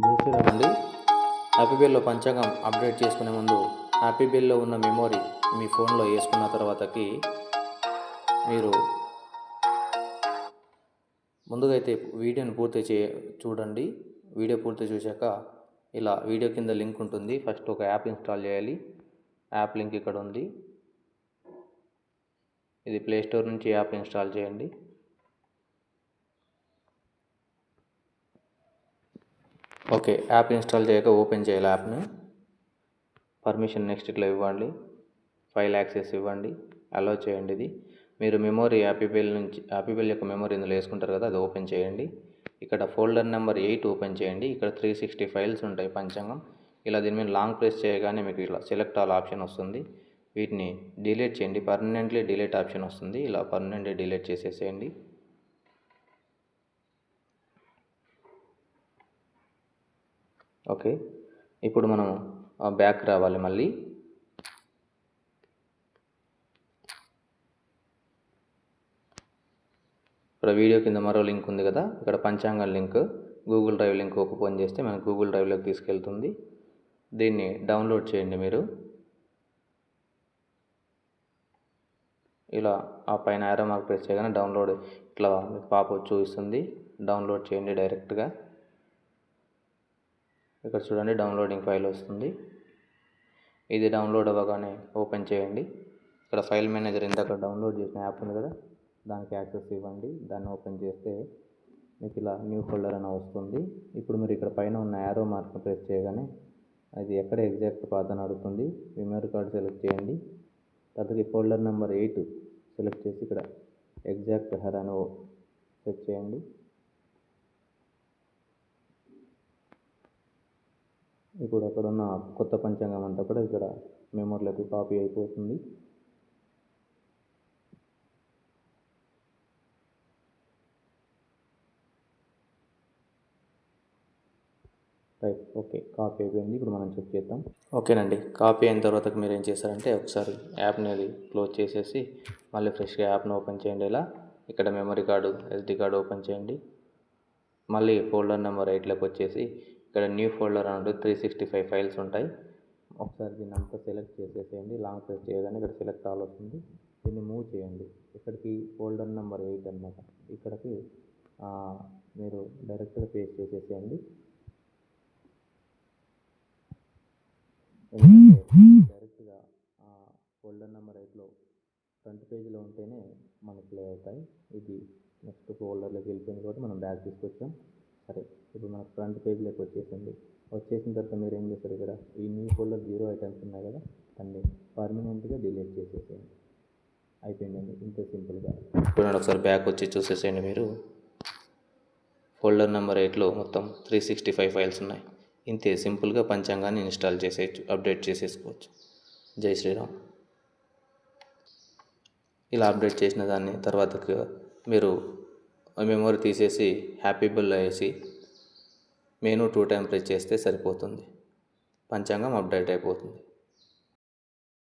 జయశ్రీరామ్ అండి హ్యాపీ బిల్లో పంచాంగం అప్డేట్ చేసుకునే ముందు హ్యాపీ బిల్లో ఉన్న మెమొరీ మీ ఫోన్లో వేసుకున్న తర్వాతకి మీరు ముందుగా అయితే వీడియోని పూర్తి చే చూడండి. వీడియో పూర్తి చూశాక ఇలా వీడియో కింద లింక్ ఉంటుంది. ఫస్ట్ ఒక యాప్ ఇన్స్టాల్ చేయాలి. యాప్ లింక్ ఇక్కడ ఉంది. ఇది ప్లే స్టోర్ నుంచి యాప్ ఇన్స్టాల్ చేయండి. ఓకే యాప్ ఇన్స్టాల్ చేయక ఓపెన్ చేయాలి యాప్ను. పర్మిషన్ నెక్స్ట్ ఇట్లా ఇవ్వండి. ఫైల్ యాక్సెస్ ఇవ్వండి. అలో చేయండి ఇది. మీరు మెమొరీ యాపీబెల్ నుంచి యాపీబెల్ యొక్క మెమొరీ ఇందులో వేసుకుంటారు కదా అది ఓపెన్ చేయండి. ఇక్కడ ఫోల్డర్ నెంబర్ ఎయిట్ ఓపెన్ చేయండి. ఇక్కడ త్రీ సిక్స్టీ ఫైల్స్ ఉంటాయి పంచాంగం. ఇలా దీని మీద లాంగ్ ప్రెస్ చేయగానే మీకు ఇలా సెలెక్ట్ ఆల్ ఆప్షన్ వస్తుంది. వీటిని డిలీట్ చేయండి. పర్మనెంట్లీ డిలీట్ ఆప్షన్ వస్తుంది. ఇలా పర్మనెంట్లీ డిలీట్ చేసేసేయండి. ఓకే. ఇప్పుడు మనం బ్యాక్ రావాలి మళ్ళీ. ఇక్కడ వీడియో కింద మరో లింక్ ఉంది కదా? ఇక్కడ పంచాంగం link. Google drive link open చేస్తే మనకు గూగుల్ డ్రైవ్లోకి తీసుకెళ్తుంది. దీన్ని డౌన్లోడ్ చేయండి మీరు. ఇలా ఆ పైన యారో మార్క్ ప్రెస్ చేయగానే డౌన్లోడ్ ఇట్లా మీకు పాప చూపిస్తుంది. డౌన్లోడ్ చేయండి డైరెక్ట్గా. ఇక్కడ చూడండి డౌన్లోడింగ్ ఫైల్ వస్తుంది. ఇది డౌన్లోడ్ అవ్వగానే ఓపెన్ చేయండి. ఇక్కడ ఫైల్ మేనేజర్ ఇందాక డౌన్లోడ్ చేసిన యాప్ ఉంది కదా దానికి యాక్సెస్ ఇవ్వండి. దాన్ని ఓపెన్ చేస్తే మీకు ఇలా న్యూ ఫోల్డర్ అని వస్తుంది. ఇప్పుడు మీరు ఇక్కడ పైన ఉన్న యారో మార్క్ ప్రెస్ చేయగానే అది ఎక్కడ ఎగ్జాక్ట్ పాత్ అని అడుగుతుంది. మెమరీ కార్డ్ సెలెక్ట్ చేయండి. తర్వాత ఫోల్డర్ నెంబర్ ఎయిట్ సెలెక్ట్ చేసి ఇక్కడ ఎగ్జాక్ట్ హెర్ అని సెట్ చేయండి. ఇప్పుడు అక్కడ ఉన్న కొత్త పంచాంగం అంతా కూడా ఇక్కడ మెమోరీలోకి కాపీ అయిపోతుంది. రైట్ ఓకే కాపీ అయిపోయింది. ఇప్పుడు మనం చెక్ చేద్దాం. ఓకేనండి కాపీ అయిన తర్వాత మీరు ఏం చేస్తారంటే ఒకసారి యాప్ని అది క్లోజ్ చేసేసి మళ్ళీ ఫ్రెష్గా యాప్ని ఓపెన్ చేయండి. ఇలా ఇక్కడ memory card SD card open చేయండి. మళ్ళీ ఫోల్డర్ నెంబర్ ఎయిట్లోకి వచ్చేసి ఇక్కడ న్యూ ఫోల్డర్ అని త్రీ సిక్స్టీ ఫైవ్ ఫైల్స్ ఉంటాయి. ఒకసారి దీన్ని అంతా సెలెక్ట్ చేసేసేయండి. లాంగ్ ప్రెస్ చేయగానే ఇక్కడ సెలెక్ట్ ఆల్ వస్తుంది. దీన్ని మూవ్ చేయండి. ఇక్కడికి ఫోల్డర్ నెంబర్ ఎయిట్ అనమాట ఇక్కడికి మీరు డైరెక్ట్గా పేస్ట్ చేసేసేయండి. ఎందుకంటే డైరెక్ట్గా ఫోల్డర్ నెంబర్ ఎయిట్లో ఫ్రంట్ పేజీలో ఉంటేనే మనకు ప్లే అవుతాయి. ఇది నెక్స్ట్ ఫోల్డర్లోకి వెళ్ళిపోయింది కాబట్టి మనం బ్యాక్ తీసుకొచ్చాం. సరే ఇప్పుడు మనకు ఫ్రంట్ పేజ్లోకి వచ్చేసింది. వచ్చేసిన తర్వాత మీరు ఏం చేస్తారు ఇక్కడ? ఈ న్యూ ఫోల్డర్ జీరో ఐటమ్స్ ఉన్నాయి కదా దాన్ని పర్మనెంట్గా డిలీట్ చేసేసేయండి. అయిపోయిందండి ఇంత సింపుల్గా ఇప్పుడు ఒకసారి బ్యాక్ వచ్చి చూసేసేయండి మీరు. ఫోల్డర్ నెంబర్ ఎయిట్లో మొత్తం త్రీ సిక్స్టీ ఫైవ్ ఫైల్స్ ఉన్నాయి. ఇంతే సింపుల్గా పంచాంగాన్ని ఇన్స్టాల్ చేసేయచ్చు అప్డేట్ చేసేసుకోవచ్చు. జై శ్రీరామ్. ఇలా అప్డేట్ చేసిన దాన్ని తర్వాత మీరు మెమొరీ తీసేసి హ్యాపీ బిల్ వేసి మెనూ టూ టైం ప్రెస్ చేస్తే సరిపోతుంది. పంచాంగం అప్డేట్ అయిపోతుంది.